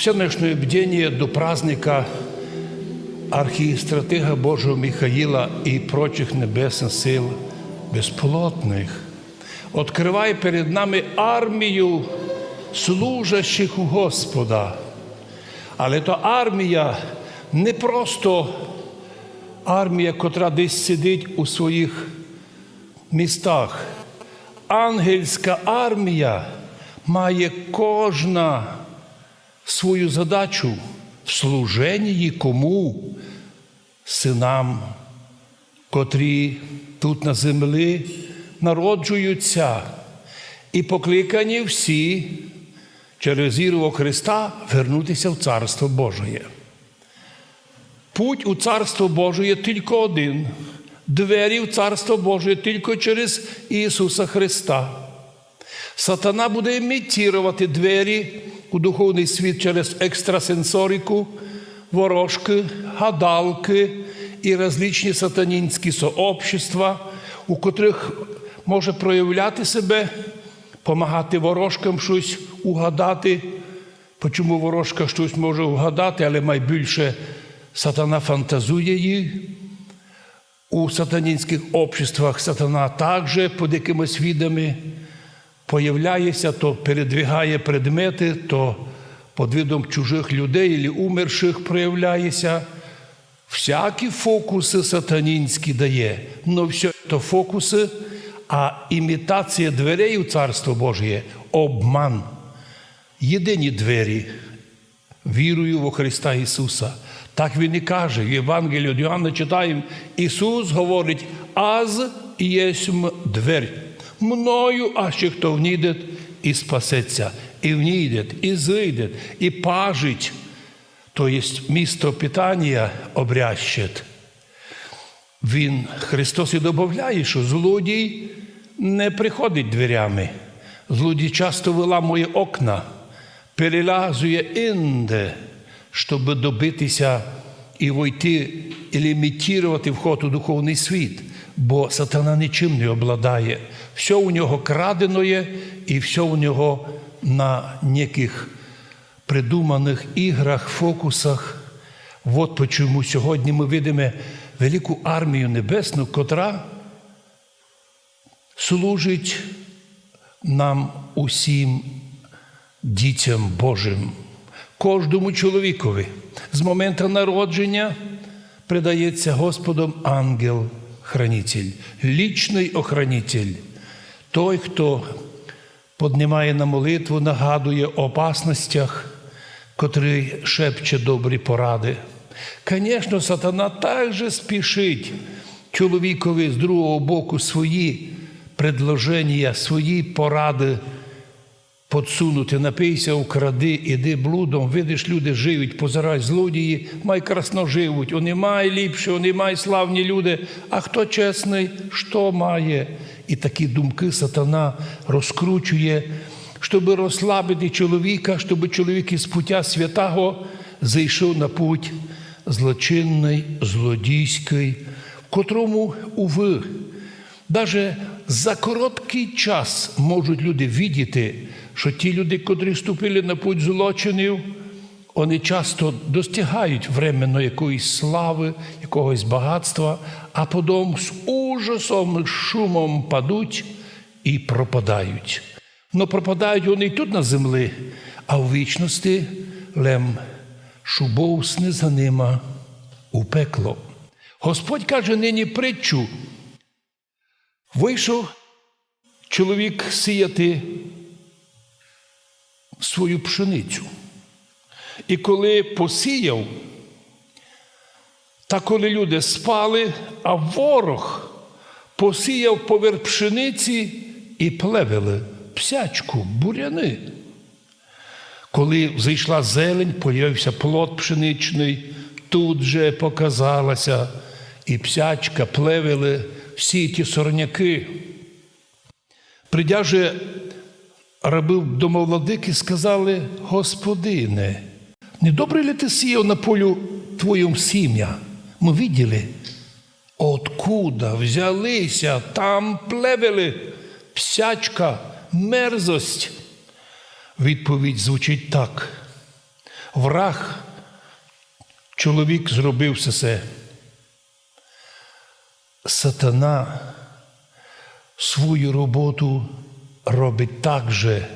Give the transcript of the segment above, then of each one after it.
всеночное бдение до праздника архиестратега Божьего Михаила и прочих небесных сил безплотних. Откриває перед нами армію служащих у Господа. Але то армія не просто армія, котра десь сидить у своїх містах. Ангельська армія має кожна свою задачу в служенні кому? Синам, котрі тут на землі народжуються, і покликані всі через віру Христа вернутися в Царство Божє. Путь у Царство Божє тільки один. Двері в Царство Боже тільки через Ісуса Христа. Сатана буде імітувати двері у духовний світ через екстрасенсорику, ворожки, гадалки і различні сатанінські сообщества, у котрих може проявляти себе, помагати ворожкам щось угадати. Чому ворожка щось може вгадати, але найбільше сатана фантазує її. У сатанінських обществах сатана також під якимись видами появляється, то передвигає предмети, то під видом чужих людей або умерших проявляється. Всякі фокуси сатанінські дає, але все це фокуси, а імітація дверей у Царство Божє обман. Єдині двері вірую во Христа Ісуса. Так Він і каже, в Євангелії від Йоанна читаємо, Ісус говорить, аз єсмь дверь. Мною, а ще хто внійде і спасеться, і внійде, і зійде, і пажить. То є місто питання обрящет. Він, Христос і додає, що злодій не приходить дверями. Злодій часто виламує окна, перелазує інде, щоб добитися і войти, і лімітувати вход у духовний світ, бо сатана нічим не обладає. Все у нього краденое і все у нього на неких придуманих іграх, фокусах. От чому сьогодні ми видимо велику армію небесну, котра служить нам усім дітям Божим, кожному чоловікові. З моменту народження придається Господом ангел-хранитель, лічний охранитель, той, хто піднімає на молитву, нагадує опасностях, котрий шепче добрі поради. Звісно, сатана також спішить чоловікові з другого боку свої предложення, свої поради подсунути, напийся, укради, іди блудом, видиш, люди живуть, позирай злодії, май красно живуть, вони май ліпше, вони май славні люди, а хто чесний, що має? І такі думки сатана розкручує, щоб розслабити чоловіка, щоб чоловік із пуття святого зайшов на путь злочинний, злодійський, в котрому, уви, навіть за короткий час можуть люди видіти, що ті люди, котрі вступили на путь злочинів, вони часто достигають временно якоїсь слави, якогось багатства, а потім з ужасом, шумом падуть і пропадають. Но пропадають вони і тут на землі, а в вічності лем шубовсне за ними у пекло. Господь каже нині притчу. Вийшов чоловік сіяти свою пшеницю. І коли посіяв, та коли люди спали, а ворог посіяв поверх пшениці і плевели псячку, буряни. Коли зайшла зелень, появився плод пшеничний, тут же показалася і псячка, плевели всі ті сорняки. Придя же раби домовладики сказали, Господине, не добре ли ти сіяв на полю твоєму сім'я? Ми виділи, откуда взялися, там плевели, псячка, мерзость. Відповідь звучить так. Враг, чоловік зробив все це. Сатана свою роботу робить так же.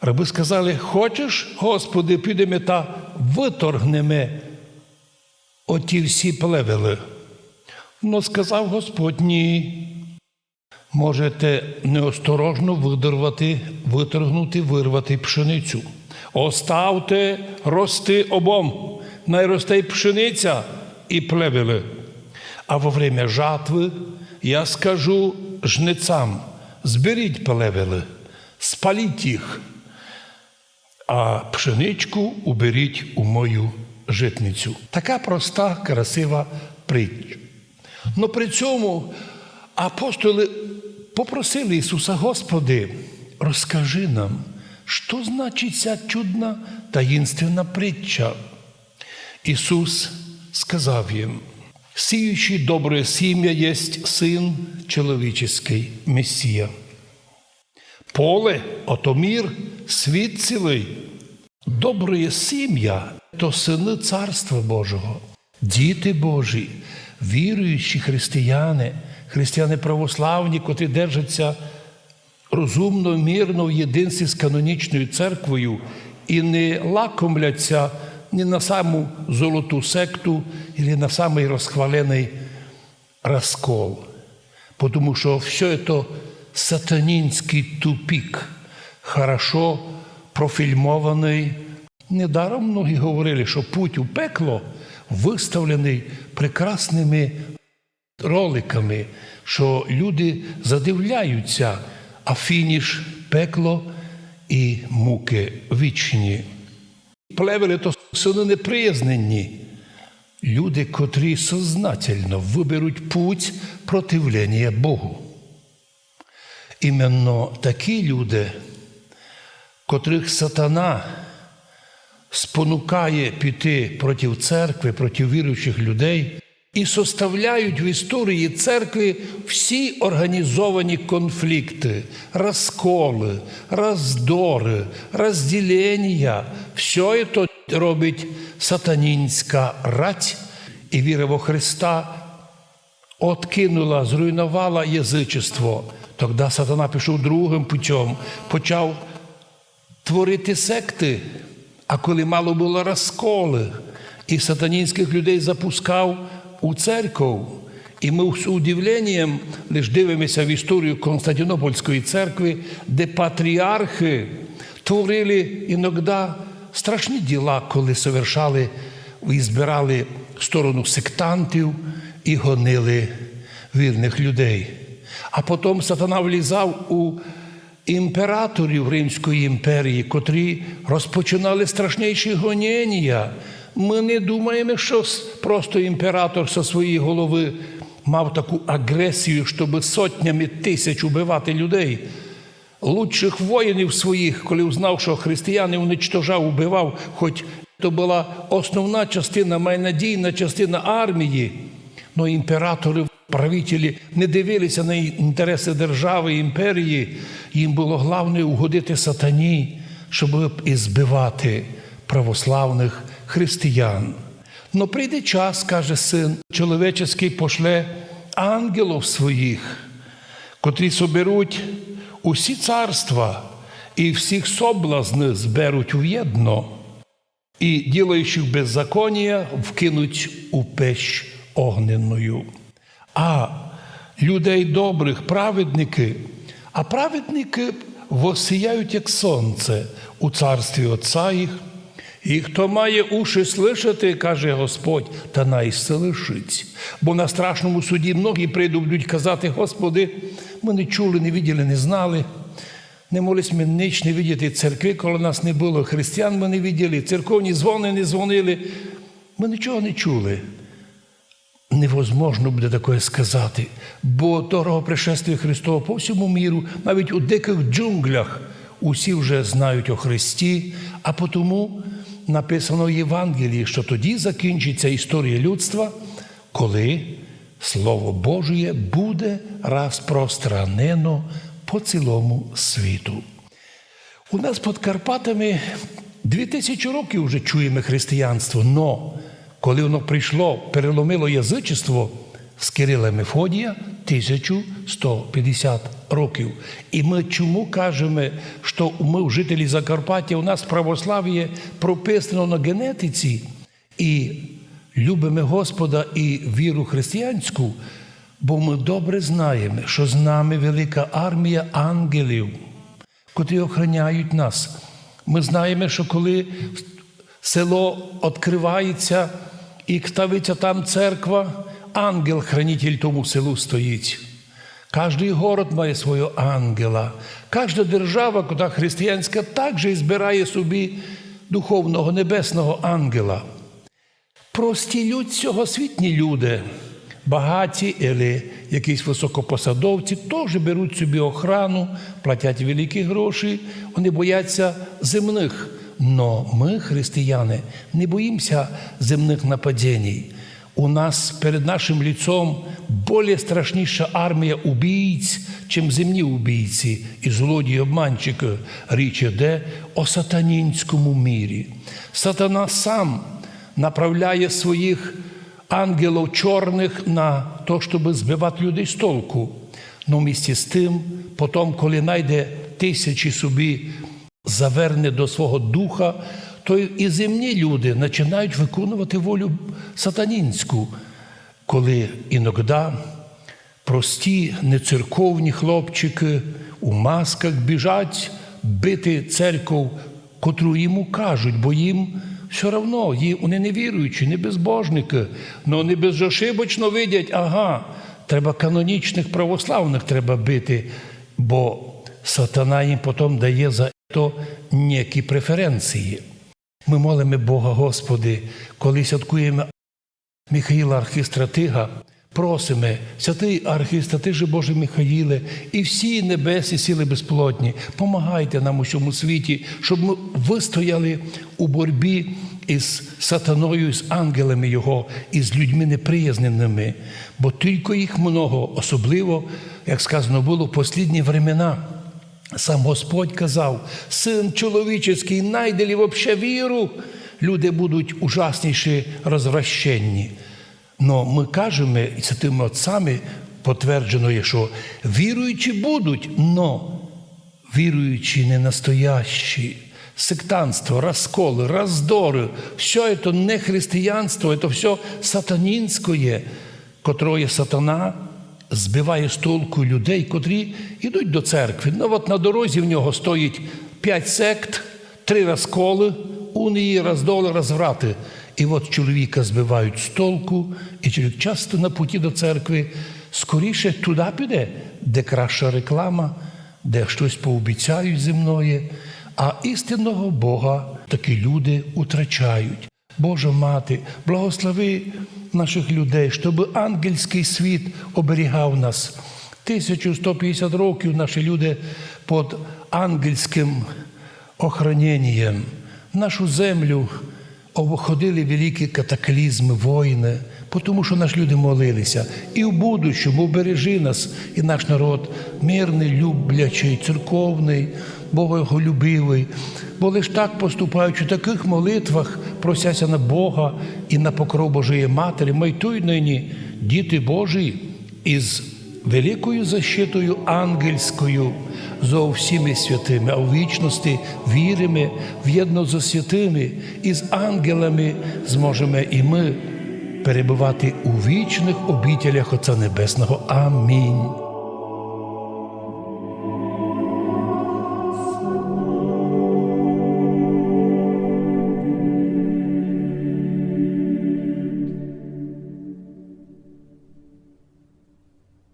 Раби сказали: Хочеш, Господи, підемо та виторгнемо оті всі плевели. Ну, сказав Господь, ні. Можете неосторожно видорвати, виторгнути, вирвати пшеницю. Оставте рости обом, най росте й пшениця і плевели. А во время жатви я скажу жнецам: зберіть плевели, спаліть їх, а пшеничку уберіть у мою житницю. Така проста, красива притча. Но при цьому апостоли попросили Ісуса, Господи, розкажи нам, що значить ця чудна таїнственна притча. Ісус сказав їм, сіючий добре сім'я єсть син чоловічий, Месія. Поле, ото мір, світ цілий. Добре сім'я то сини Царства Божого, діти Божі, віруючі християни, християни православні, котрі держаться розумно, мирно в єдинстві з канонічною церквою і не лакомляться ні на саму золоту секту, ні на самий розхвалений розкол. Потому що все це сатанінський тупік, хорошо профільмований. Недаром многі говорили, що путь у пекло виставлений прекрасними роликами, що люди задивляються, а фініш пекло і муки вічні. Плевели то сини неприязнені. Люди, котрі сознательно виберуть путь противлення Богу. Іменно такі люди, котрих сатана спонукає піти проти церкви, проти віруючих людей і составляють в історії церкви всі організовані конфлікти, розколи, роздори, розділення. Все це робить сатанінська рать і віра во Христа откинула, зруйнувала язичество. Тоді сатана пішов другим путем, почав творити секти. А коли мало було розколи, і сатанінських людей запускав у церкву, і ми з удивленням лише дивимося в історію Константинопольської церкви, де патріархи творили іноді страшні діла, коли совершали і збирали сторону сектантів і гонили вірних людей. А потім сатана влізав у імператорів Римської імперії, котрі розпочинали страшніші гоніння. Ми не думаємо, що просто імператор зі своєї голови мав таку агресію, щоб сотнями тисяч убивати людей. Лучших воїнів своїх, коли узнав, що християни уничтожав, убивав, хоч то була основна частина, майнадійна частина армії, але імператори правителі не дивилися на інтереси держави, імперії. Їм було головне угодити сатані, щоб і збивати православних християн. Но прийде час, каже син чоловічий пошле ангелів своїх, котрі соберуть усі царства і всіх соблазни зберуть в єдно, і ділаючих беззаконня вкинуть у пещ огненною. А людей добрих, праведники, а праведники восіяють, як сонце у царстві Отця їх. І хто має уші слышати, каже Господь, та най слышить. Бо на страшному суді многі прийдуть будуть казати, Господи, ми не чули, не виділи, не знали. Не молись ми ніч не видіти церкви, коли нас не було. Християн ми не виділи, церковні дзвони не дзвонили. Ми нічого не чули. Невозможно буде таке сказати, бо дорого пришествия Христова по всьому міру, навіть у диких джунглях, усі вже знають о Христі, а тому написано в Євангелії, що тоді закінчиться історія людства, коли Слово Божє буде розпространено по цілому світу. У нас під Карпатами Дві тисячі років вже чуємо християнство, но коли воно прийшло, переломило язичество з Кирила Мефодія 1150 років. І ми чому кажемо, що ми, жителі Закарпаття, у нас православ'я прописано на генетиці і любимо Господа і віру християнську, бо ми добре знаємо, що з нами велика армія ангелів, котрі охороняють нас. Ми знаємо, що коли село відкривається і ставиться там церква, ангел-хранитель тому селу стоїть. Кожний город має свого ангела. Кожна держава, кота християнська, також збирає собі духовного небесного ангела. Прості люд сьогосвітні люди, багаті або якісь високопосадовці, теж беруть собі охрану, платять великі гроші, вони бояться земних. Но ми, християни, не боїмося земних нападінь. У нас перед нашим ліцом більш страшніша армія убійць, чим земні убійці і злодії обманщики. Річ іде о сатанінському мірі. Сатана сам направляє своїх ангелів чорних на те, щоб збивати людей з толку. Ну, вмісті з тим, потім, коли знайде тисячі собі, заверне до свого духа, то і земні люди починають виконувати волю сатанінську, коли іноді прості нецерковні хлопчики у масках біжать бити церков, котру йому кажуть, бо їм все одно, вони не віруючі, не безбожники, але вони безошибочно видять, ага, треба канонічних православних треба бити, бо сатана їм потім дає за то ніякі преференції. Ми молимо Бога, Господи, коли святкуємо Михаїла Архістратига, просимо, святий Архістратиже Боже Михаїле, і всі небесні сили безплотні, помагайте нам у цьому світі, щоб ми вистояли у боротьбі із сатаною, з ангелами Його, і з людьми неприязненими, бо тільки їх много, особливо, як сказано було, в послідні времена. Сам Господь казав, син чоловічий, найде вообще віру, люди будуть ужасніші розвращенні. Но ми кажемо, і це тими отцями підтверджено є, що віруючі будуть, но віруючі не настоящі. Сектанство, розколи, роздори, все це не християнство, це все сатанінське, котроє сатана збиває з толку людей, котрі йдуть до церкви. Ну от на дорозі в нього стоїть п'ять сект, три розколи, унії, роздоли, розврати. І от чоловіка збивають з толку, і чоловік часто на путі до церкви скоріше туди піде, де краща реклама, де щось пообіцяють земної, а істинного Бога такі люди утрачають. Божа мати, благослови наших людей, щоб ангельський світ оберігав нас. 1150 років наші люди під ангельським охраненням. Нашу землю обходили великі катаклізми, воїни, тому що наші люди молилися. І в будущому бережи нас і наш народ мирний, люблячий, церковний, боголюбивий. Бо лише так поступаючи в таких молитвах, просяся на Бога і на покров Божої Матері, майтуй нині, діти Божі, із великою защитою ангельською зо всіми святими, а в вічності віримо в'єдно зо святими і з ангелами зможемо і ми перебувати у вічних обітелях Отця Небесного. Амінь.